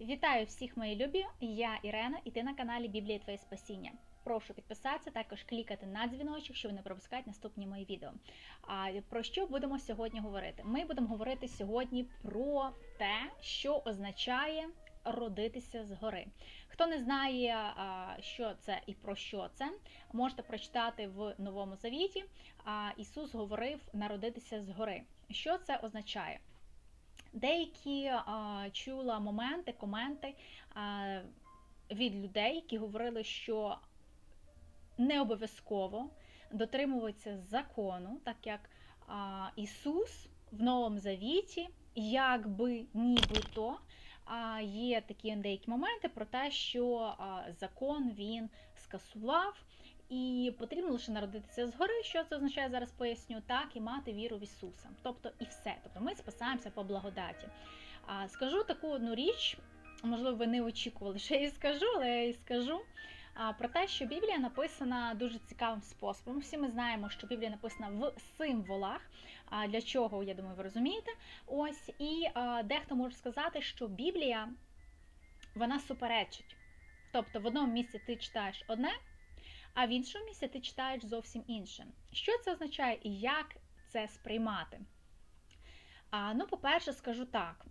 Вітаю всіх, мої любі! Я Ірена, і ти на каналі Біблія Твоє Спасіння. Прошу підписатися, також клікати на дзвіночок, щоб не пропускати наступні мої відео. А про що будемо сьогодні говорити? Ми будемо говорити сьогодні про те, що означає родитися згори. Хто не знає, що це і про що це, можете прочитати в Новому Завіті. А, Ісус говорив народитися згори. Що це означає? Деякі а, чула моменти, коменти а, від людей, які говорили, що не обов'язково дотримуватися закону, так як а, Ісус в Новому Завіті, якби нібито а, є такі деякі моменти про те, що а, закон він скасував. І потрібно лише народитися згори. Що це означає? Зараз поясню так, і мати віру в Ісуса. Тобто і все. Тобто ми спасаємося по благодаті. А, Скажу таку одну річ, можливо, ви не очікували, що я її скажу, але я її скажу. А, Про те, що Біблія написана дуже цікавим способом. Всі ми знаємо, що Біблія написана в символах. Для чого, я думаю, ви розумієте. Ось, і дехто може сказати, що Біблія вона суперечить. Тобто в одному місці ти читаєш одне, а в іншому місці ти читаєш зовсім інше. Що це означає і як це сприймати? А, Ну, по-перше, скажу так: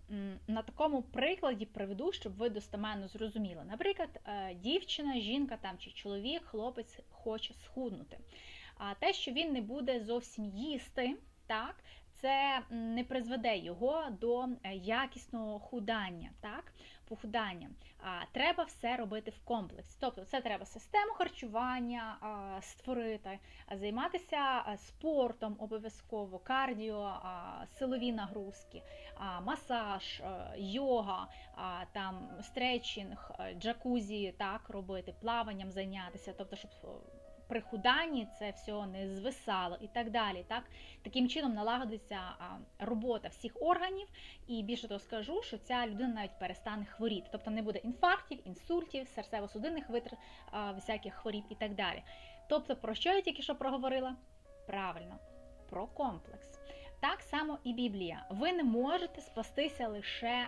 на такому прикладі приведу, щоб ви достеменно зрозуміли. Наприклад, е, дівчина, жінка там чи чоловік, хлопець хоче схуднути. А те, що він не буде зовсім їсти, так, це не призведе його до е, якісного худання, так, похудання. А треба все робити в комплексі. Тобто, це треба систему харчування а, створити, займатися спортом обов'язково, кардіо, а, силові нагрузки, а, масаж, а, йога, а, там стретчинг, джакузі, так робити, плаванням зайнятися, тобто, щоб при худанні це все не звисало і так далі. Так? Таким чином налагодиться робота всіх органів, і більше того скажу, що ця людина навіть перестане хворіти. Тобто не буде інфарктів, інсультів, серцево-судинних витр, всяких хворіб і так далі. Тобто, про що я тільки що проговорила? Правильно, про комплекс. Так само і Біблія. Ви не можете спастися лише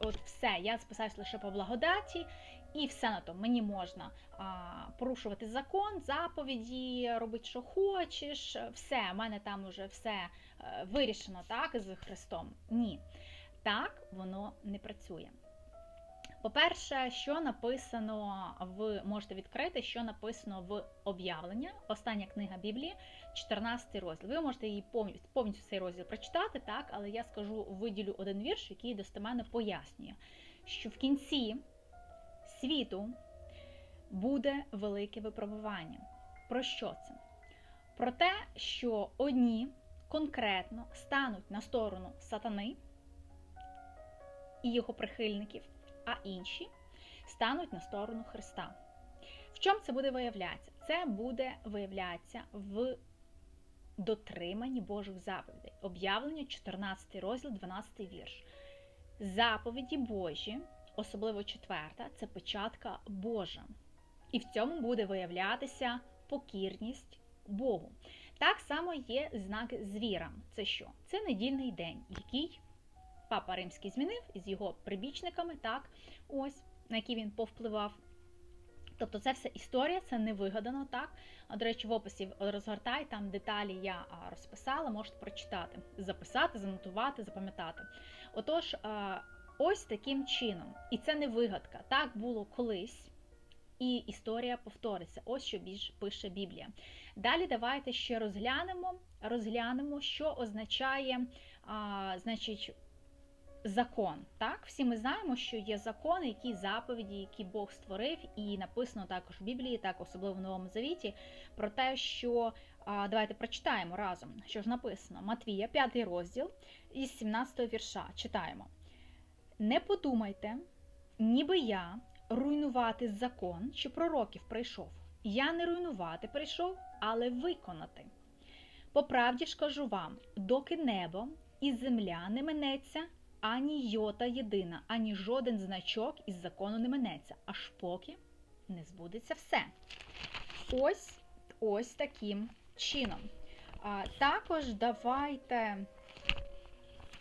от все, я спасаюсь лише по благодаті, і все на то мені можна а, порушувати закон, заповіді, робити, що хочеш, все, в мене там уже все е, вирішено так, з Христом. Ні. Так воно не працює. По-перше, що написано в можете відкрити, що написано в об'явлення, остання книга Біблії, 14 розділ. Ви можете її повністю повністю цей розділ прочитати, так, але я скажу, виділю один вірш, який достеменно пояснює, що в кінці світу буде велике випробування. Про що це? Про те, що одні конкретно стануть на сторону сатани і його прихильників, а інші стануть на сторону Христа. В чому це буде виявлятися? Це буде виявлятися в дотриманні Божих заповідей. Об'явлення 14 розділ, 12 вірш. Заповіді Божі особливо четверта, це початка Божа. І в цьому буде виявлятися покірність Богу. Так само є знак звіра. Це що? Це недільний день, який папа Римський змінив із його прибічниками, так, ось, на який він повпливав. Тобто це все історія, це не вигадано, так? До речі, в описі розгортай, там деталі я розписала, можете прочитати, записати, занотувати, запам'ятати. Отож, Ось таким чином. І це не вигадка. Так було колись, і історія повториться. Ось що більш пише Біблія. Далі давайте ще розглянемо, розглянемо, що означає а, значить, закон. Так? Всі ми знаємо, що є закони, які заповіді, які Бог створив, і написано також в Біблії, так особливо в Новому Завіті, про те, що давайте прочитаємо разом, що ж написано. Матвія, 5 розділ із 17 вірша. Читаємо. Не подумайте, ніби я руйнувати закон, що пророків прийшов. Я не руйнувати прийшов, але виконати. По правді ж кажу вам, доки небо і земля не минеться, ані йота єдина, ані жоден значок із закону не минеться, аж поки не збудеться все. Ось ось таким чином. А, Також давайте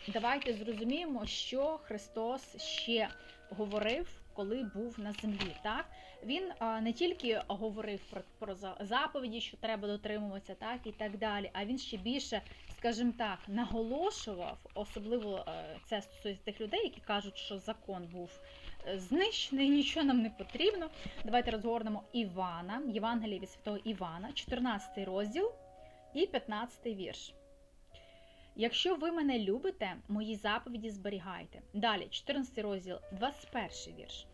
Давайте зрозуміємо, що Христос ще говорив, коли був на землі. Так він а, не тільки говорив про, про за- заповіді, що треба дотримуватися, так і так далі. А він ще більше, скажімо так, наголошував, особливо е, це стосується тих людей, які кажуть, що закон був е, знищений, нічого нам не потрібно. Давайте розгорнемо Івана, Євангеліє від святого Івана, 14 розділ і 15 вірш. Якщо ви мене любите, мої заповіді зберігайте. Далі, 14 розділ, 21 вірш.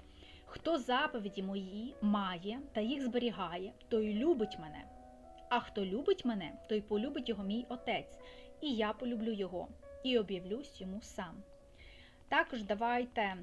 Хто заповіді мої має та їх зберігає, той любить мене. А хто любить мене, той полюбить його мій отець, і я полюблю його, і об'явлюсь йому сам. Також давайте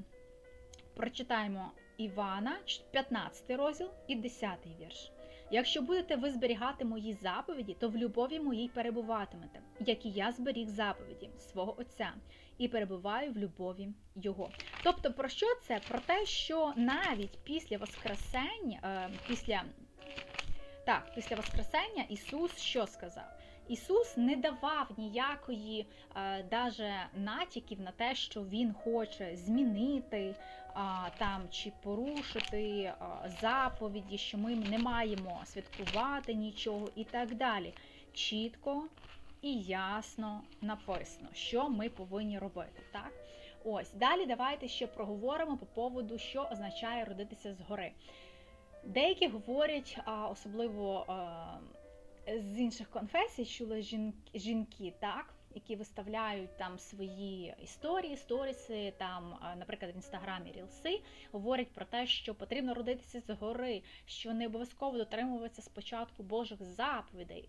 прочитаємо Івана, 15 розділ і 10 вірш. Якщо будете ви зберігати мої заповіді, то в любові моїй перебуватимете, як і я зберіг заповіді свого Отця, і перебуваю в любові Його. Тобто, про що це? Про те, що навіть після Воскресення, е, після так, після Воскресення Ісус що сказав? Ісус не давав ніякої е, даже натяків на те, що Він хоче змінити там чи порушити заповіді, що ми не маємо святкувати нічого і так далі. Чітко і ясно написано, що ми повинні робити. Так? Ось далі давайте ще проговоримо по поводу, що означає родитися згори. Деякі говорять, особливо з інших конфесій, чули жінки, так, які виставляють там свої історії, сторіси, там, наприклад, в інстаграмі рілси, говорять про те, що потрібно родитися згори, що не обов'язково дотримуватися спочатку Божих заповідей.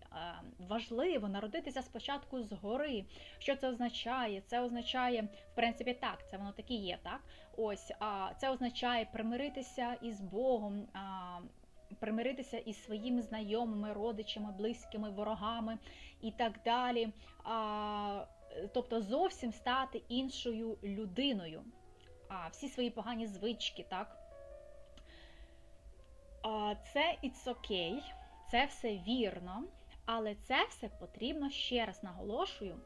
Важливо народитися спочатку згори. Що це означає? Це означає, в принципі, так, це воно таки є, так. Ось а це означає примиритися із Богом. Примиритися із своїми знайомими, родичами, близькими, ворогами і так далі. А, тобто зовсім стати іншою людиною. А, всі свої погані звички, так? А, це it's okay, це все вірно, але це все потрібно ще раз наголошую.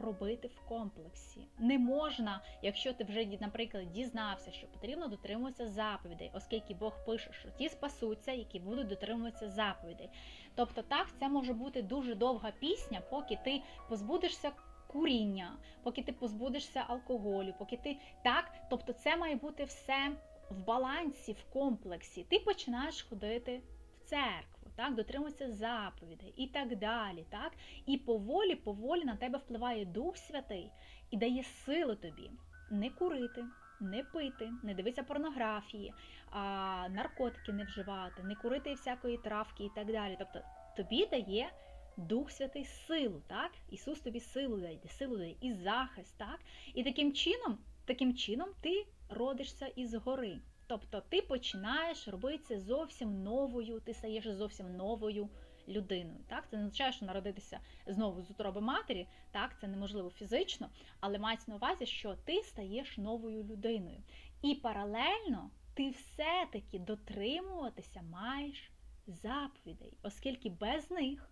Робити в комплексі не можна, якщо ти вже наприклад дізнався, що потрібно дотримуватися заповідей, оскільки Бог пише, що ті спасуться, які будуть дотримуватися заповідей. Тобто, так це може бути дуже довга пісня, поки ти позбудешся куріння, поки ти позбудешся алкоголю, поки ти так, тобто, це має бути все в балансі, в комплексі. Ти починаєш ходити в церкву. Так, дотримується заповідей і так далі. Так? І поволі, поволі на тебе впливає Дух Святий і дає силу тобі не курити, не пити, не дивитися порнографії, а, наркотики не вживати, не курити всякої травки і так далі. Тобто тобі дає Дух Святий силу, так? Ісус тобі силу дає, силу дає і захист, так? І таким чином, таким чином ти родишся із гори. Тобто ти починаєш робити зовсім новою, ти стаєш зовсім новою людиною. Так? Це не означає, що народитися знову з утроби матері, так, це неможливо фізично, але мається на увазі, що ти стаєш новою людиною. І паралельно ти все-таки дотримуватися маєш заповідей, оскільки без них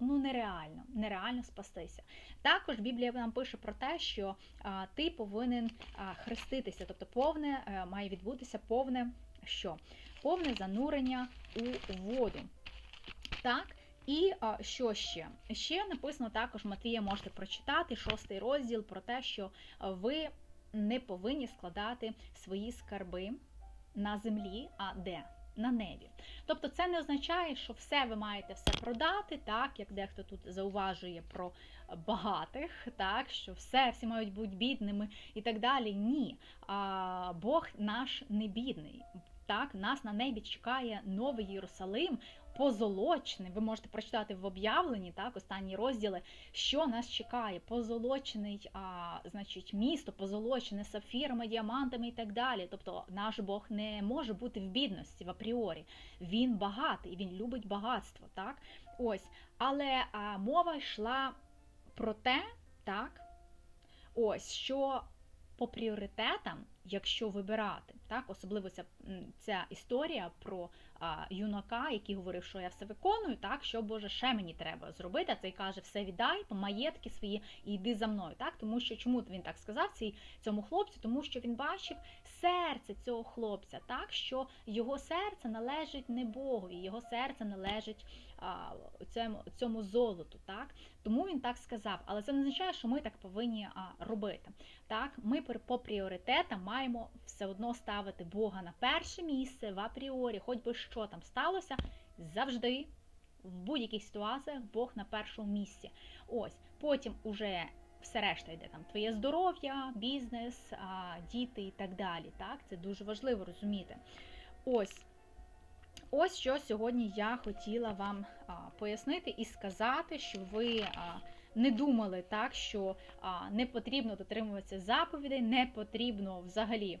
ну нереально, нереально спастися. Також Біблія нам пише про те, що а, ти повинен а, хреститися, тобто повне а, має відбутися повне що? Повне занурення у воду. Так? І а, що ще? Ще написано також Матвія можете прочитати шостий розділ про те, що ви не повинні складати свої скарби на землі, а де? На небі. Тобто це не означає, що все ви маєте все продати, так, як дехто тут зауважує про багатих, так, що все, всі мають бути бідними і так далі. Ні. А, Бог наш не бідний. Так, нас на небі чекає новий Єрусалим, позолочений. Ви можете прочитати в об'явленні, так, останні розділи, що нас чекає. Позолочений, а, значить, місто, позолочене сапфірами, діамантами і так далі. Тобто наш Бог не може бути в бідності в апріорі. Він багатий, він любить багатство. так. Ось, Але а, мова йшла про те, так, ось, що по пріоритетам якщо вибирати. Так, особливо ця, ця історія про юнака, який говорив, що я все виконую, так що Боже, ще мені треба зробити. А цей каже, все віддай, маєтки свої і йди за мною. Так, тому що чому він так сказав цій цьому хлопцю? Тому що він бачив серце цього хлопця, так що його серце належить не Богові, його серце належить а, цьому, цьому золоту. Так, тому він так сказав. Але це не означає, що ми так повинні а, робити. Так, ми по пріоритетам маємо все одно ставити Бога на перше місце в апріорі, хоч би що там сталося, завжди в будь-яких ситуаціях Бог на першому місці. Ось потім уже все решта йде там твоє здоров'я, бізнес, діти і так далі. Так, це дуже важливо розуміти. Ось. Ось що сьогодні я хотіла вам а, пояснити і сказати, щоб ви а, не думали так, що а, не потрібно дотримуватися заповідей, не потрібно взагалі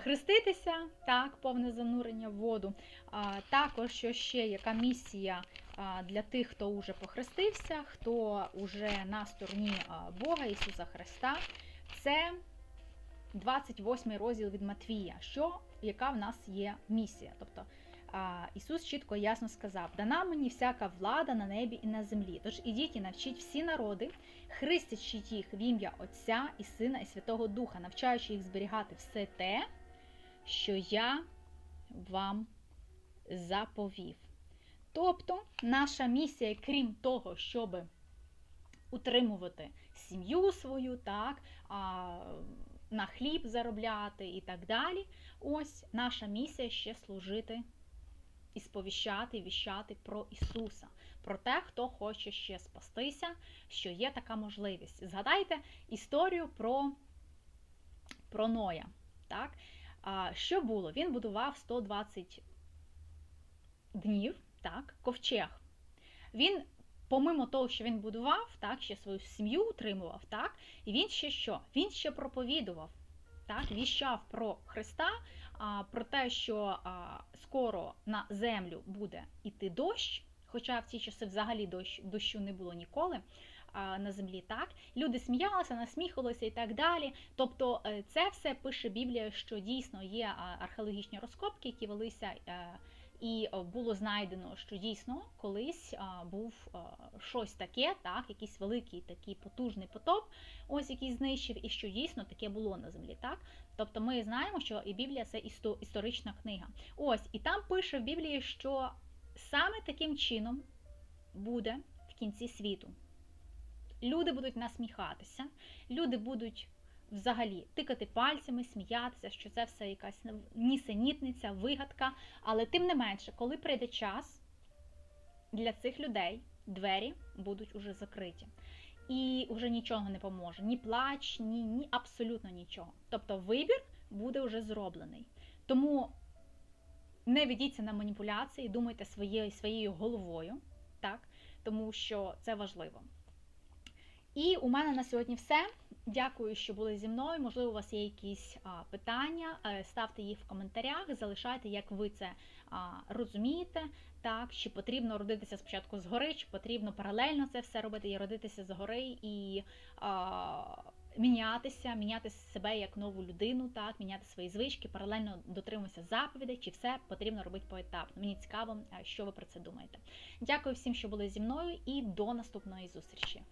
хреститися, так, повне занурення в воду. А, також що ще яка місія а, для тих, хто вже похрестився, хто вже на стороні Бога Ісуса Христа, це 28 розділ від Матвія, що яка в нас є місія. Тобто а, Ісус чітко і ясно сказав: дана мені всяка влада на небі і на землі. Тож ідіть і навчіть всі народи, хрестячи їх в ім'я Отця і Сина і Святого Духа, навчаючи їх зберігати все те, що я вам заповів. Тобто, наша місія, крім того, щоб утримувати сім'ю свою, так, а, на хліб заробляти і так далі. Ось наша місія ще служити і сповіщати, віщати про Ісуса, про те, хто хоче ще спастися, що є така можливість. Згадайте історію про, про Ноя. Так? Що було? Він будував 120 днів, так, ковчег. Він, помимо того, що він будував, так, ще свою сім'ю утримував, так, і він ще що? Він ще проповідував, так, віщав про Христа, а, про те, що а, скоро на землю буде іти дощ, хоча в ті часи взагалі дощ, дощу не було ніколи. На землі так люди сміялися, насміхалися і так далі. Тобто, е, це все пише Біблія, що дійсно є археологічні розкопки, які велися е, і е, було знайдено, що дійсно колись а, був а, щось таке, так, якийсь великий такий потужний потоп, ось який знищив, і що дійсно таке було на землі. так. Тобто ми знаємо, що і Біблія це істо- історична книга. Ось, і там пише в Біблії, що саме таким чином буде в кінці світу. Люди будуть насміхатися, люди будуть взагалі тикати пальцями, сміятися, що це все якась нісенітниця, вигадка. Але тим не менше, коли прийде час, для цих людей двері будуть уже закриті. І вже нічого не поможе. Ні плач, ні, ні абсолютно нічого. Тобто вибір буде вже зроблений. Тому не ведіться на маніпуляції, думайте своєю, своєю головою, так? тому що це важливо. І у мене на сьогодні все. Дякую, що були зі мною. Можливо, у вас є якісь а, питання. Е, Ставте їх в коментарях, залишайте, як ви це а, розумієте. Так, чи потрібно родитися спочатку згори, чи потрібно паралельно це все робити і родитися згори і а, мінятися, міняти себе як нову людину, так, міняти свої звички, паралельно дотримуватися заповідей, чи все потрібно робити поетапно. Мені цікаво, е, що ви про це думаєте. Дякую всім, що були зі мною, і до наступної зустрічі.